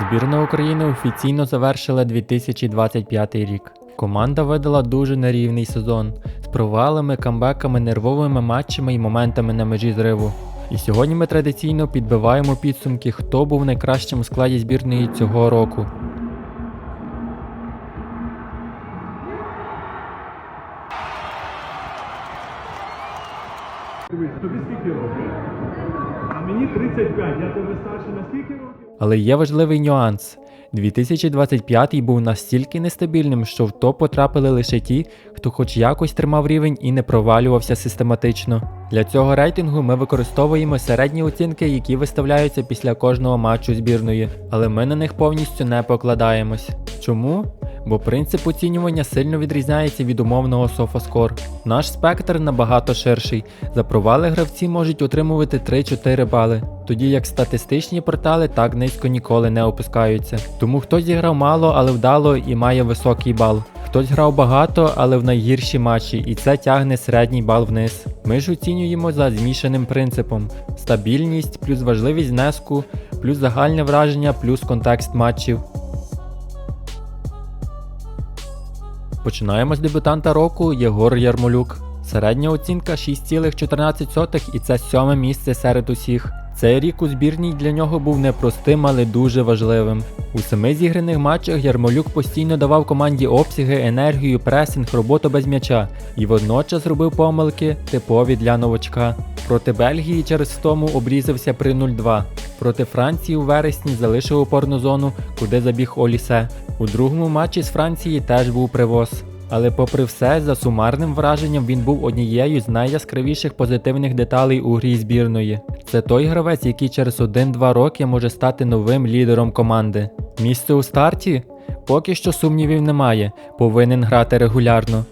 Збірна України офіційно завершила 2025 рік. Команда видала дуже нерівний сезон з провалами, камбеками, нервовими матчами і моментами на межі зриву. І сьогодні ми традиційно підбиваємо підсумки, хто був найкращим у складі збірної цього року. Тобі скільки років? А мені 35. Я тебе старше на скільки років? Але є важливий нюанс. 2025 був настільки нестабільним, що в топ потрапили лише ті, хто хоч якось тримав рівень і не провалювався систематично. Для цього рейтингу ми використовуємо середні оцінки, які виставляються після кожного матчу збірної, але ми на них повністю не покладаємось. Чому? Бо принцип оцінювання сильно відрізняється від умовного софоскор. Наш спектр набагато ширший. За провали гравці можуть отримувати 3-4 бали, тоді як статистичні портали так низько ніколи не опускаються. Тому хтось зіграв мало, але вдало і має високий бал. Хтось грав багато, але в найгірші матчі, і це тягне середній бал вниз. Ми ж оцінюємо за змішаним принципом: стабільність, плюс важливість внеску, плюс загальне враження, плюс контекст матчів. Починаємо з дебютанта року Єгор Ярмолюк. Середня оцінка 6,14 і це сьоме місце серед усіх. Цей рік у збірній для нього був непростим, але дуже важливим. У семи зіграних матчах Ярмолюк постійно давав команді обсяги, енергію, пресинг, роботу без м'яча і водночас робив помилки, типові для новачка. Проти Бельгії через втому обрізався при 0-2. Проти Франції у вересні залишив опорну зону, куди забіг Олісе. У другому матчі з Франції теж був привоз. Але попри все, за сумарним враженням він був однією з найяскравіших позитивних деталей у грі збірної. Це той гравець, який через 1-2 роки може стати новим лідером команди. Місце у старті? Поки що сумнівів немає, повинен грати регулярно.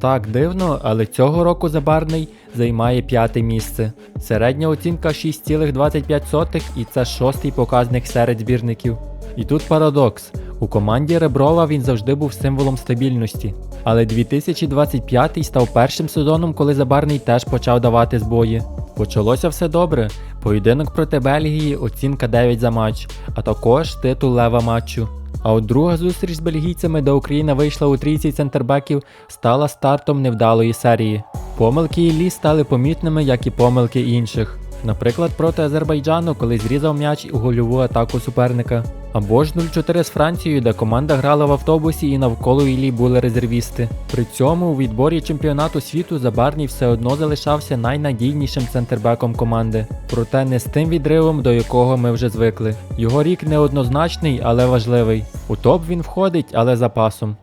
Так дивно, але цього року Забарний займає п'яте місце. Середня оцінка 6,25 і це шостий показник серед збірників. І тут парадокс. У команді Реброва він завжди був символом стабільності. Але 2025 став першим сезоном, коли Забарний теж почав давати збої. Почалося все добре. Поєдинок проти Бельгії, оцінка 9 за матч, а також титул лева матчу. А от друга зустріч з бельгійцями, де Україна вийшла у трійці центрбеків, стала стартом невдалої серії. Помилки Іллі стали помітними, як і помилки інших. Наприклад, проти Азербайджану, коли зрізав м'яч у гольову атаку суперника. Або ж 0-4 з Францією, де команда грала в автобусі і навколо Іллі були резервісти. При цьому у відборі чемпіонату світу Забарній все одно залишався найнадійнішим центрбеком команди. Проте не з тим відривом, до якого ми вже звикли. Його рік неоднозначний, але важливий. У топ він входить, але запасом.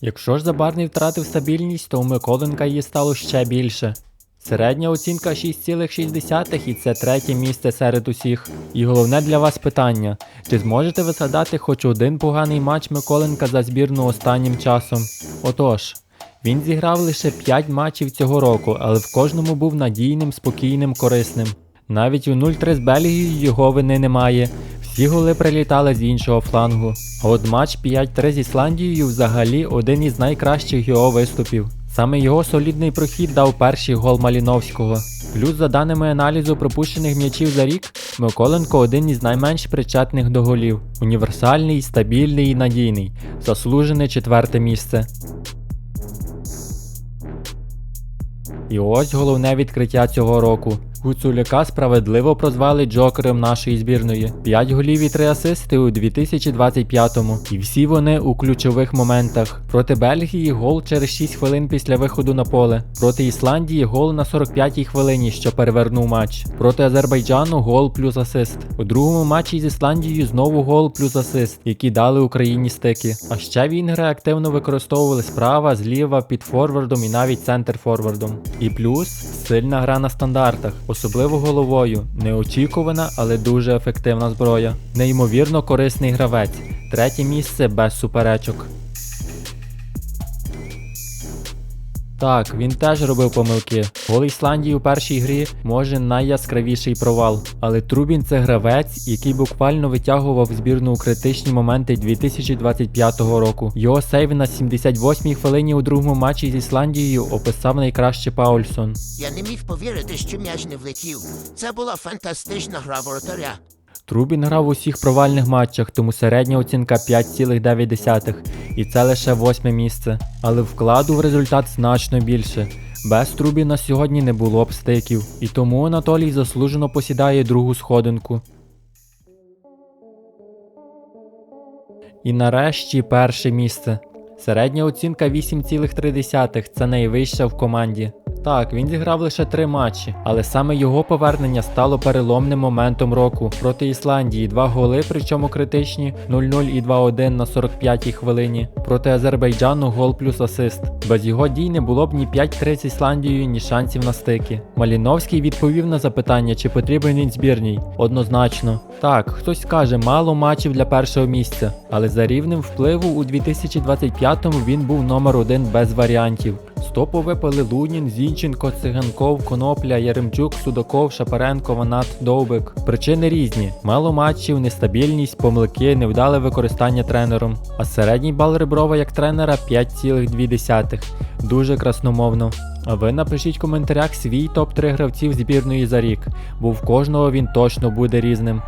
Якщо ж Забарний втратив стабільність, то у Миколенка її стало ще більше. Середня оцінка 6,6 і це третє місце серед усіх. І головне для вас питання: чи зможете ви згадати хоч один поганий матч Миколенка за збірну останнім часом? Отож, він зіграв лише 5 матчів цього року, але в кожному був надійним, спокійним, корисним. Навіть у 0-3 з Бельгією його вини немає. Всі голи прилітали з іншого флангу. А от матч 5-3 з Ісландією взагалі один із найкращих його виступів. Саме його солідний прохід дав перший гол Маліновського. Плюс, за даними аналізу пропущених м'ячів за рік, Миколенко один із найменш причетних до голів. Універсальний, стабільний і надійний. Заслужене четверте місце. І ось головне відкриття цього року. Гуцуляка справедливо прозвали Джокером нашої збірної. 5 голів і 3 асисти у 2025-му. І всі вони у ключових моментах. Проти Бельгії гол через 6 хвилин після виходу на поле. Проти Ісландії гол на 45-й хвилині, що перевернув матч. Проти Азербайджану гол плюс асист. У другому матчі з Ісландією знову гол плюс асист, які дали Україні стики. А ще вінгри активно використовували справа, зліва, під форвардом і навіть центр форвардом. І плюс сильна гра на стандартах, особливо головою. Неочікувана, але дуже ефективна зброя. Неймовірно корисний гравець. Третє місце без суперечок. Так, він теж робив помилки. Гол Ісландії у першій грі може найяскравіший провал. Але Трубін це гравець, який буквально витягував збірну у критичні моменти 2025 року. Його сейв на 78-й хвилині у другому матчі з Ісландією описав найкраще Паульсон. Я не міг повірити, що м'яч не влетів. Це була фантастична гра воротаря. Трубін грав у всіх провальних матчах, тому середня оцінка 5,9. І це лише восьме місце. Але вкладу в результат значно більше. Без Трубіна сьогодні не було б стиків, і тому Анатолій заслужено посідає другу сходинку. І нарешті перше місце. Середня оцінка 8,3 це найвища в команді. Так, він зіграв лише три матчі, але саме його повернення стало переломним моментом року проти Ісландії. Два голи, причому критичні 0-0 і 2-1 на 45-й хвилині. Проти Азербайджану гол плюс асист. Без його дій не було б ні 5-3 з Ісландією, ні шансів на стики. Маліновський відповів на запитання, чи потрібен він збірній. Однозначно. Так, хтось скаже, мало матчів для першого місця, але за рівнем впливу у 2025-му він був номер один без варіантів. З топу випали Лунін, Зінченко, Циганков, Конопля, Яремчук, Судаков, Шапаренко, Ванат, Довбик. Причини різні: мало матчів, нестабільність, помилки, невдале використання тренером. А середній бал Реброва як тренера 5,2. Дуже красномовно. А ви напишіть в коментарях свій топ-3 гравців збірної за рік, бо в кожного він точно буде різним.